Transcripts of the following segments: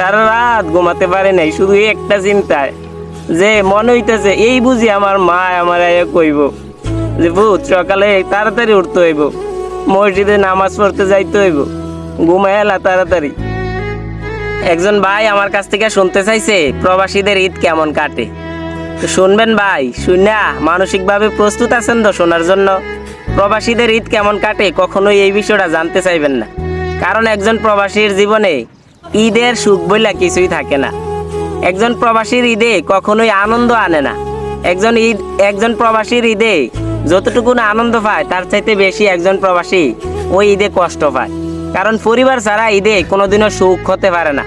সারা রাত ঘুমাতে পারে নাই, শুধু একটা চিন্তায়। যে মনে হইতেছে, এই বুঝি আমার মা আমার আয়া কইব যে, ভূত, সকালে তাড়াতাড়ি উঠতে হইব। মসজিদে নামাজ পড়তে যাইতে হইব। ঘুমায় এলা তাড়াতাড়ি। একজন ভাই আমার কাছ থেকে শুনতে চাইছে, প্রবাসীদের ঈদ কেমন কাটে? শুনবেন ভাই শুনা মানসিকভাবে প্রস্তুত আছেন তো শোনার জন্য? প্রবাসীদের ঈদ কেমন কাটে, কখনোই এই বিষয়টা জানতে চাইবেন না। কারণ একজন প্রবাসীর জীবনে ঈদের সুখ বইলা কিছুই থাকে না। একজন প্রবাসীর ঈদে কখনোই আনন্দ আনে না। একজন ঈদ, একজন প্রবাসীর ঈদে যতটুকু আনন্দ পায়, তার চাইতে বেশি একজন প্রবাসী ওই ঈদে কষ্ট পায়। কারণ পরিবার ছাড়া ঈদে কোনোদিনও সুখ হতে পারে না।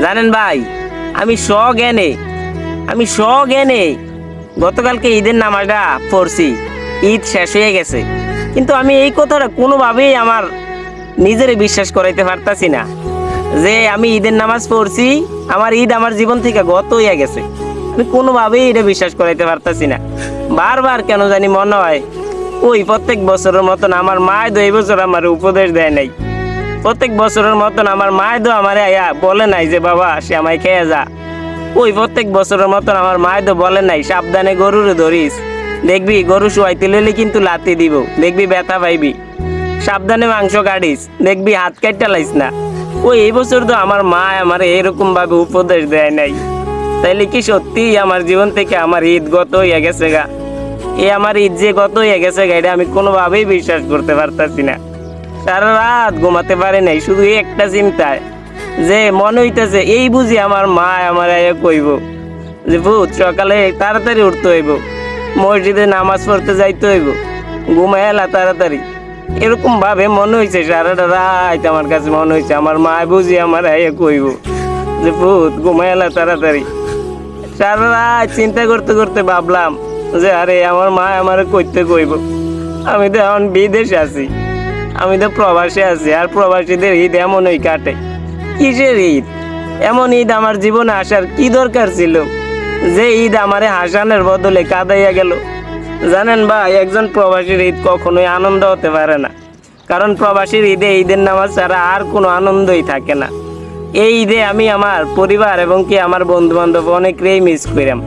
জানেন ভাই, আমি স্বজ্ঞানে আমি স্বজ্ঞানে। গতকালকে ঈদের নামাজটা পড়ছি, ঈদ শেষ হয়ে গেছে। কিন্তু আমি এই কথাটা কোনোভাবেই আমার নিজের বিশ্বাস করাইতে পারতাছি না। যে আমি ঈদের নামাজ পড়ছি, আমার ঈদ আমার জীবন থেকে গত হয়ে গেছে। আমি কোনোভাবেই এটা বিশ্বাস করাইতে পারতাছি না। বারবার কেন জানি মনে হয়, ওই প্রত্যেক বছরের মতন আমার মায় তো এই বছর আমার উপদেশ দেয় নাই। প্রত্যেক বছরের মতন আমার মায় তো আমার আয়া বলে নাই যে, বাবা, সে আমায় খেয়ে যা। ওই প্রত্যেক বছরের মতন আমার মায় বলে নাই, সাবধানে গরুর ধরিস। দেখবি, গরু শুয়াইতে লইলে কিন্তু লাতি দিব। দেখবি, ব্যথা পাইবি। সাবধানে মাংস কাটিস। দেখবি, হাত কাটটা লাইস না। ওই এই বছর তো আমার মা আমার এরকম ভাবে উপদেশ দেয় নাই। তাইলে কি সত্যি আমার জীবন থেকে আমার ঈদ গত হয়ে গেছে গা? এই আমার ঈদ যে গত হয়ে গেছে গা, এটা আমি কোনোভাবেই বিশ্বাস করতে পারতাছি না। সারা রাত ঘুমাতে পারে নাই, শুধু একটা চিন্তায়। যে মনে হইতেছে, এই বুঝি আমার মা আমার কইব। যে ভূত, সকালে তাড়াতাড়ি উঠতে হইব। মসজিদে নামাজ পড়তে যাইতে হইব। ঘুমায় তাড়াতাড়ি। এরকম ভাবে মনে হয়েছে সারাটা রাত আমার কাছে মনে হয়েছে আমার মা বুঝি আমার আয়া কইব যে, ভূত ঘুমায় এলা তাড়াতাড়ি। সারা রাত চিন্তা করতে করতে ভাবলাম যে, আরে, আমার মা আমার কইতে কইব। আমি তো এখন বিদেশে আছি, আমি তো প্রবাসে আছি, আর প্রবাসীদের ঈদ এমনই কাটে। কিসের ঈদ? এমন ঈদ আমার জীবনে আসার কি দরকার ছিল? যে ঈদ আমারে হাসানের বদলে কাদাইয়া গেল। জানেন ভাই, একজন প্রবাসীর ঈদ কখনোই আনন্দ হতে পারে না। কারণ প্রবাসীর ঈদে ঈদের নামাজ ছাড়া আর কোনো আনন্দই থাকে না। এই ঈদে আমি আমার পরিবার এবং কি আমার বন্ধু বান্ধব অনেকেই মিস করিলাম